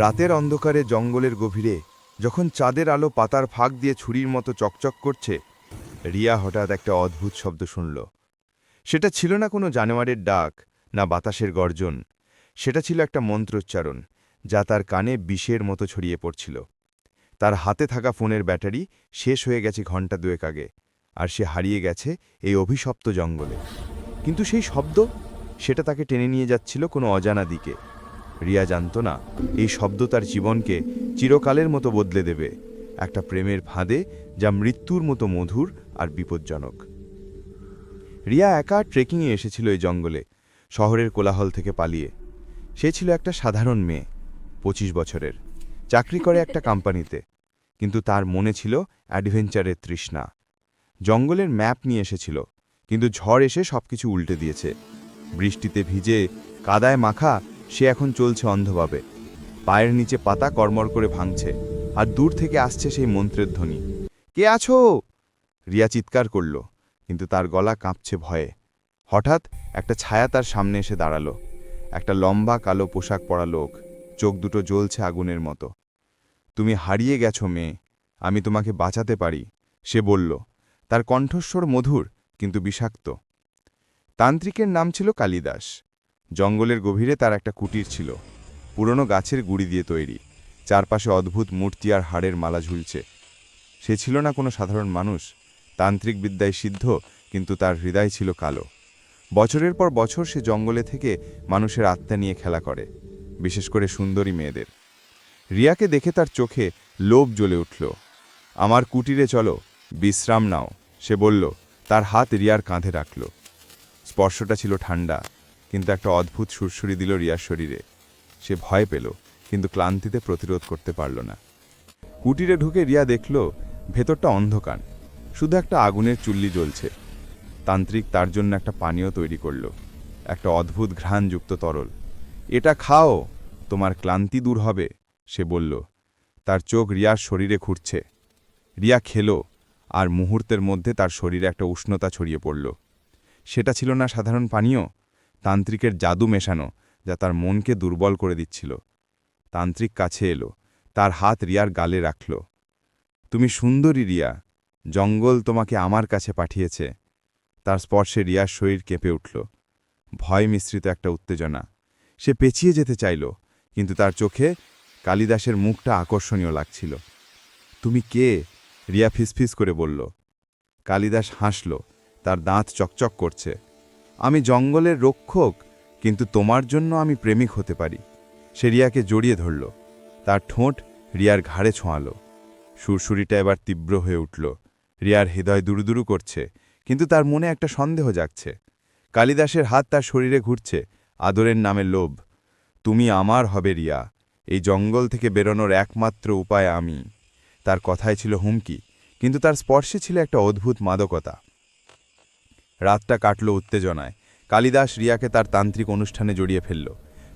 রাতের অন্ধকারে জঙ্গলের গভীরে, যখন চাঁদের আলো পাতার ফাঁক দিয়ে ছুরির মতো চকচক করছে, রিয়া হঠাৎ একটা অদ্ভুত শব্দ শুনল। সেটা ছিল না কোনো জানোয়ারের ডাক, না বাতাসের গর্জন। সেটা ছিল একটা মন্ত্রোচ্চারণ, যা তার কানে বিষের মতো ছড়িয়ে পড়ছিল। তার হাতে থাকা ফোনের ব্যাটারি শেষ হয়ে গেছে ঘণ্টা দুয়েক আগে, আর সে হারিয়ে গেছে এই অভিশপ্ত জঙ্গলে। কিন্তু সেই শব্দ, সেটা তাকে টেনে নিয়ে যাচ্ছিল কোনো অজানা দিকে। রিয়া জানত না, এই শব্দ তার জীবনকে চিরকালের মতো বদলে দেবে, একটা প্রেমের ফাঁদে যা মৃত্যুর মতো মধুর আর বিপজ্জনক। রিয়া একা ট্রেকিংয়ে এসেছিল এই জঙ্গলে, শহরের কোলাহল থেকে পালিয়ে। সে ছিল একটা সাধারণ মেয়ে, পঁচিশ বছরের, চাকরি করে একটা কোম্পানিতে, কিন্তু তার মনে ছিল অ্যাডভেঞ্চারের তৃষ্ণা। জঙ্গলের ম্যাপ নিয়ে এসেছিল, কিন্তু ঝড় এসে সবকিছু উল্টে দিয়েছে। বৃষ্টিতে ভিজে, কাদায় মাখা সে এখন চলছে অন্ধভাবে। পায়ের নিচে পাতা কর্মর করে ভাঙছে, আর দূর থেকে আসছে সেই মন্ত্রের ধ্বনি। কে আছো? রিয়া চিৎকার করল, কিন্তু তার গলা কাঁপছে ভয়ে। হঠাৎ একটা ছায়া তার সামনে এসে দাঁড়াল। একটা লম্বা কালো পোশাক পরা লোক, চোখ দুটো জ্বলছে আগুনের মতো। তুমি হারিয়ে গেছো মেয়ে, আমি তোমাকে বাঁচাতে পারি সে বলল। তার কণ্ঠস্বর মধুর, কিন্তু বিষাক্ত। তান্ত্রিকের নাম ছিল কালিদাস। জঙ্গলের গভীরে তার একটা কুটির ছিল। পুরনো গাছের গুড়ি দিয়ে তৈরি। চারপাশে অদ্ভুত মূর্তি আর হাড়ের মালা ঝুলছে। সে ছিল না কোনো সাধারণ মানুষ। তান্ত্রিক বিদ্যায় সিদ্ধ, কিন্তু তার হৃদয় ছিল কালো। বছরের পর বছর সে জঙ্গলে থেকে মানুষের আত্মা নিয়ে খেলা করে, বিশেষ করে সুন্দরী মেয়েদের। রিয়াকে দেখে তার চোখে লোভ জ্বলে উঠল। আমার কুটিরে চলো, বিশ্রাম নাও। সে বলল। তার হাত রিয়ার কাঁধে রাখল। স্পর্শটা ছিল ঠান্ডা। কিন্তু একটা অদ্ভুত সুরসুরি দিল রিয়ার শরীরে। সে ভয় পেল, কিন্তু ক্লান্তিতে প্রতিরোধ করতে পারল না। কুটিরে ঢুকে রিয়া দেখল, ভেতরটা অন্ধকার। শুধু একটা আগুনের চুল্লি জ্বলছে। তান্ত্রিক তার জন্য একটা পানীয় তৈরি করল। একটা অদ্ভুত ঘ্রাণযুক্ত তরল। এটা খাও, তোমার ক্লান্তি দূর হবে, সে বলল। তার চোখ রিয়ার শরীরে ঘুরছে রিয়া খেলো, আর মুহূর্তের মধ্যে তার শরীরে একটা উষ্ণতা ছড়িয়ে পড়ল। সেটা ছিল না সাধারণ পানীয়? তান্ত্রিকের জাদু মেশানো, যা তার মনকে দুর্বল করে দিচ্ছিল। তান্ত্রিক কাছে এলো, তার হাত রিয়ার গালে রাখল। তুমি সুন্দরী রিয়া, জঙ্গল তোমাকে আমার কাছে পাঠিয়েছে। তার স্পর্শে রিয়ার শরীর কেঁপে উঠল। ভয় মিশ্রিত একটা উত্তেজনা। সে পেছিয়ে যেতে চাইল, কিন্তু তার চোখে কালিদাসের মুখটা আকর্ষণীয় লাগছিল। তুমি কে? রিয়া ফিসফিস করে বলল। কালিদাস হাসল, তার দাঁত চকচক করছে। আমি জঙ্গলের রক্ষক, কিন্তু তোমার জন্য আমি প্রেমিক হতে পারি। সে রিয়াকে জড়িয়ে ধরল। তার ঠোঁট রিয়ার ঘাড়ে ছোঁয়ালো। সুরসুরিটা এবার তীব্র হয়ে উঠল। রিয়ার হৃদয় দুরুদুরু করছে, কিন্তু তার মনে একটা সন্দেহ জাগছে। কালিদাসের হাত তার শরীরে ঘুরছে, আদরের নামে লোভ। তুমি আমার হবে রিয়া। এই জঙ্গল থেকে বেরোনোর একমাত্র উপায় আমি। তার কথায় ছিল হুমকি, কিন্তু তার স্পর্শে ছিল একটা অদ্ভুত মাদকতা। রাতটা কাটল উত্তেজনায়। কালিদাস রিয়াকে তার তান্ত্রিক অনুষ্ঠানে জড়িয়ে ফেলল।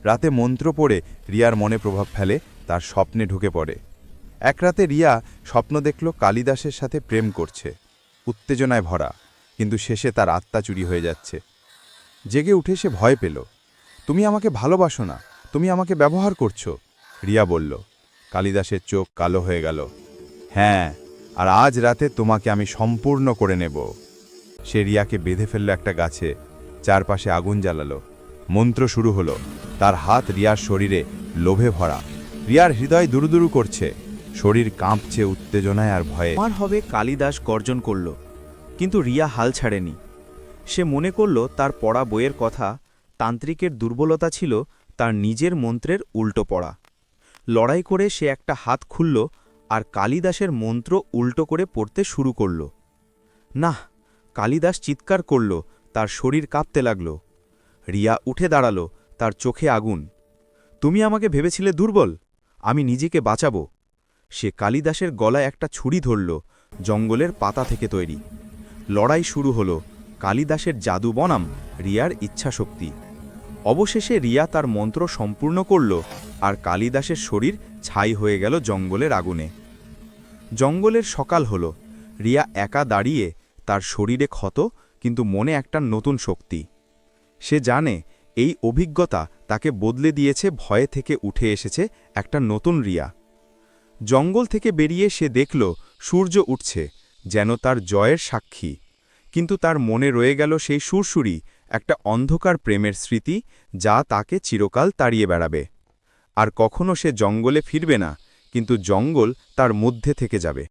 রাতে মন্ত্র পড়ে রিয়ার মনে প্রভাব ফেলে, তার স্বপ্নে ঢুকে পড়ে। এক রাতে রিয়া স্বপ্ন দেখল কালিদাসের সাথে প্রেম করছে, উত্তেজনায় ভরা, কিন্তু শেষে তার আত্মা চুরি হয়ে যাচ্ছে। জেগে উঠে সে ভয় পেল। তুমি আমাকে ভালোবাসো না, তুমি আমাকে ব্যবহার করছ? রিয়া বলল। কালিদাসের চোখ কালো হয়ে গেল। হ্যাঁ আর আজ রাতে তোমাকে আমি সম্পূর্ণ করে নেব। সে রিয়াকে বেঁধে ফেলল একটা গাছে। চারপাশে আগুন জ্বালালো। মন্ত্র শুরু হলো। তার হাত রিয়ার শরীরে লোভে ভরা। রিয়ার হৃদয় দুরুদুরু করছে। শরীর কাঁপছে উত্তেজনায় আর ভয়ে। আমার হবে কালিদাস গর্জন করল, কিন্তু রিয়া হাল ছাড়েনি। সে মনে করল তার পড়া বইয়ের কথা তান্ত্রিকের দুর্বলতা ছিল, তার নিজের মন্ত্রের উল্টো পড়া। লড়াই করে সে একটা হাত খুলল আর কালিদাসের মন্ত্র উল্টো করে পড়তে শুরু করল। না কালিদাস চিৎকার করল, তার শরীর কাঁপতে লাগল। রিয়া উঠে দাঁড়াল, তার চোখে আগুন। তুমি আমাকে ভেবেছিলে দুর্বল? আমি নিজেকে বাঁচাবো? সে কালিদাসের গলায় একটা ছুরি ধরল, জঙ্গলের পাতা থেকে তৈরি। লড়াই শুরু হলো, কালিদাসের জাদু বনাম, রিয়ার ইচ্ছাশক্তি। অবশেষে রিয়া তার মন্ত্র সম্পূর্ণ করল, আর কালিদাসের শরীর ছাই হয়ে গেল জঙ্গলের আগুনে। জঙ্গলের সকাল হল, রিয়া একা দাঁড়িয়ে তার শরীরে ক্ষত কিন্তু মনে একটা নতুন শক্তি। সে জানে এই অভিজ্ঞতা তাকে বদলে দিয়েছে ভয়ে থেকে উঠে এসেছে একটা নতুন রিয়া। জঙ্গল থেকে বেরিয়ে সে দেখল সূর্য উঠছে, যেন তার জয়ের সাক্ষী। কিন্তু তার মনে রয়ে গেল সেই সুরসুরি, একটা অন্ধকার প্রেমের স্মৃতি যা তাকে চিরকাল তাড়িয়ে বেড়াবে। আর কখনো সে জঙ্গলে ফিরবে না, কিন্তু জঙ্গল তার মধ্যে থেকে যাবে।